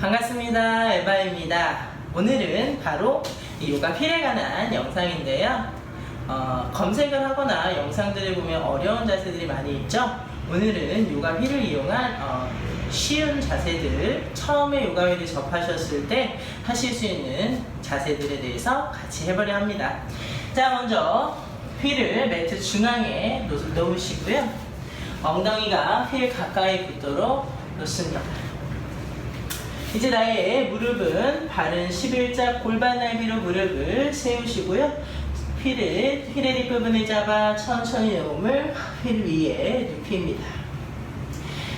반갑습니다. 에바입니다. 오늘은 바로 이 요가 필에 관한 영상인데요. 어, 검색을 하거나 영상들을 보면 어려운 자세들이 많이 있죠. 오늘은 요가 휠을 이용한 어, 쉬운 자세들, 처음에 요가 휠을 접하셨을 때 하실 수 있는 자세들에 대해서 같이 해보려 합니다. 자, 먼저 휠을 매트 중앙에 놓- 놓으시고요. 엉덩이가 휠 가까이 붙도록 놓습니다. 이제 나의 무릎은 바른 11자 골반 넓이로 무릎을 세우시고요. 휠을 휠의 뒷부분을 잡아 천천히 몸을 휠 위에 눕힙니다.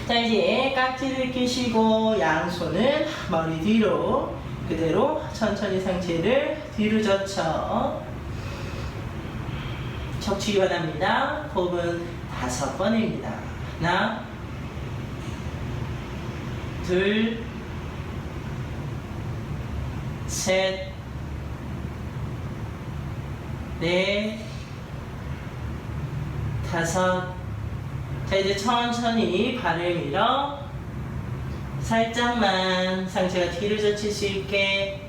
자 이제 깍지를 끼시고 양손은 머리 뒤로 그대로 천천히 상체를 뒤로 젖혀 척추기 바랍니다. 호흡은 다섯 번입니다. 하나 둘 셋, 넷, 다섯. 자, 이제 천천히 발을 밀어 살짝만 상체가 뒤로 젖힐 수 있게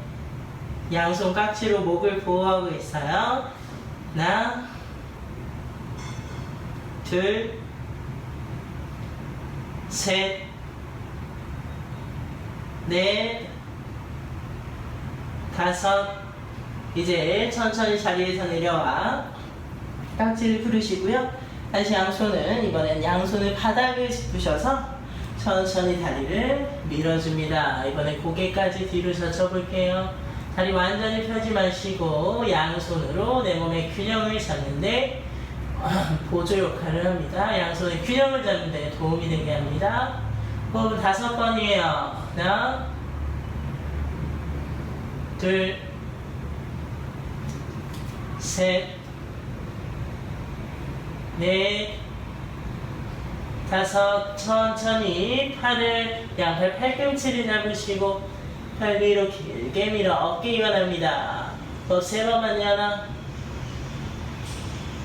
양손 깍지로 목을 보호하고 있어요. 하나, 둘, 셋, 넷, 다섯. 이제 천천히 자리에서 내려와. 깍지를 풀으시고요. 다시 양손은 이번엔 양손을 바닥을 짚으셔서 천천히 다리를 밀어줍니다. 이번에 고개까지 뒤로 젖혀볼게요. 다리 완전히 펴지 마시고 양손으로 내 몸의 균형을 잡는데 보조 역할을 합니다 양손의 균형을 잡는 데 도움이 되게 합니다 호흡 다섯 번이에요 하나 둘, 셋, 넷, 다섯, 천천히 팔을 양팔 팔꿈치를 잡으시고 팔 위로 길게 밀어 어깨 이완합니다. 또세 번만요. 하나,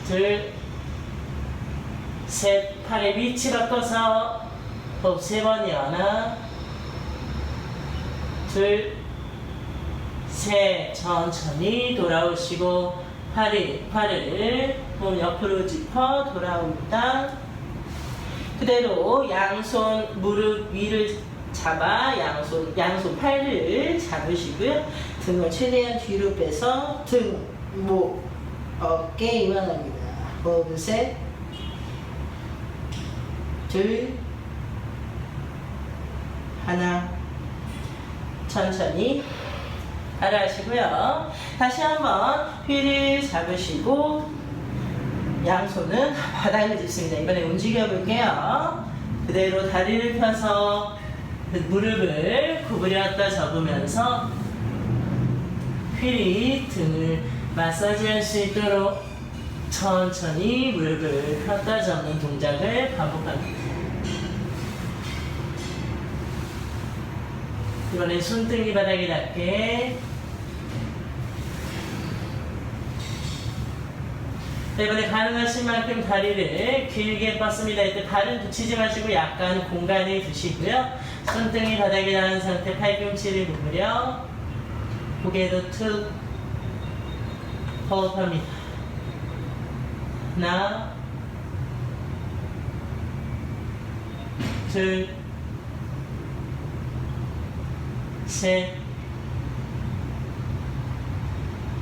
둘, 셋, 팔의 위치 바꿔서 또세 번이요. 하나, 둘, 셋 천천히 돌아오시고 팔이 팔을 몸 옆으로 짚어 돌아옵니다. 그대로 양손 무릎 위를 잡아 양손 양손 팔을 잡으시고요. 등을 최대한 뒤로 빼서 등, 목, 어깨 이완합니다. 호흡 셋, 둘, 하나, 천천히 따라 하시고요. 다시 한번 휠을 잡으시고 양손은 바닥을 짚습니다. 이번에 움직여 볼게요. 그대로 다리를 펴서 무릎을 구부렸다 접으면서 휠이 등을 마사지할 수 있도록 천천히 무릎을 폈다 접는 동작을 반복합니다. 이번엔 손등이 바닥에 닿게 자, 이번에 가능하신 만큼 다리를 길게 뻗습니다. 이때 발은 붙이지 마시고 약간 공간을 두시고요. 손등이 바닥에 닿은 상태 팔꿈치를 구부려 고개도 툭 호흡합니다. 하나 둘 셋,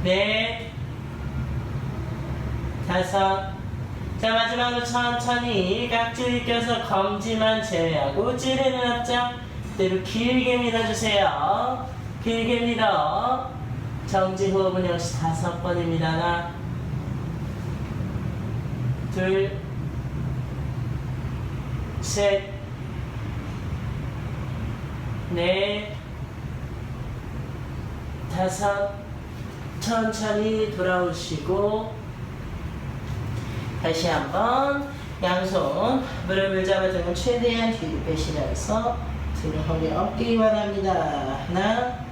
넷, 다섯. 자, 마지막으로 천천히 깍지를 껴서 검지만 제외하고 찌르는 앞장 그대로 길게 밀어주세요. 길게 밀어. 정지 호흡은 역시 다섯 번입니다. 하나, 둘, 셋, 넷, 다섯 천천히 돌아오시고 다시 한번 양손 무릎을 잡아 등을 최대한 뒤로 빼시면서 등을 허리 어깨 이완합니다. 하나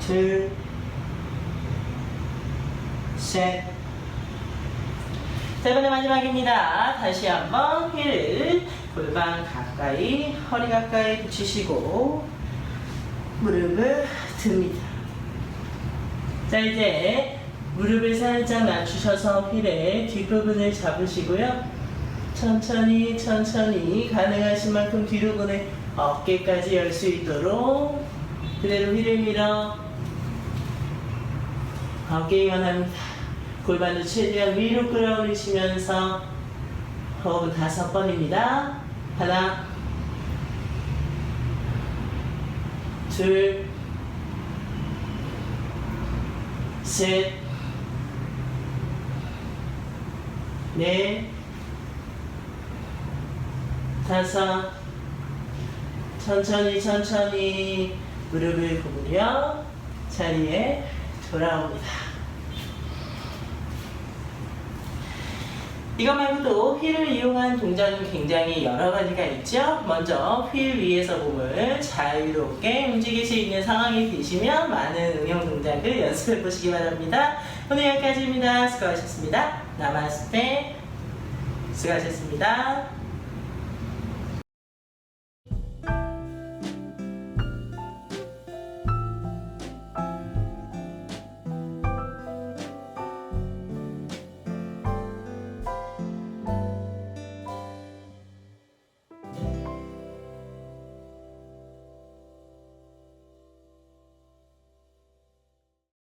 둘 셋. 자, 이번에 마지막입니다. 다시 한번 힐을 골반 가까이, 허리 가까이 붙이시고, 무릎을 듭니다. 자, 이제 무릎을 살짝 낮추셔서 힐의 뒷부분을 잡으시고요. 천천히, 천천히 가능하신 만큼 뒤로 보내 어깨까지 열 수 있도록 그대로 힐을 밀어 어깨 이완합니다. 골반도 최대한 위로 끌어올리시면서 호흡은 다섯 번입니다. 하나, 둘, 셋, 넷, 다섯, 천천히 천천히 무릎을 구부려 자리에 돌아옵니다. 이거 말고도 휠을 이용한 동작은 굉장히 여러 가지가 있죠. 먼저 휠 위에서 몸을 자유롭게 움직일 수 있는 상황이 되시면 많은 응용 동작을 연습해 보시기 바랍니다. 오늘 여기까지입니다. 수고하셨습니다. 나마스테. 수고하셨습니다.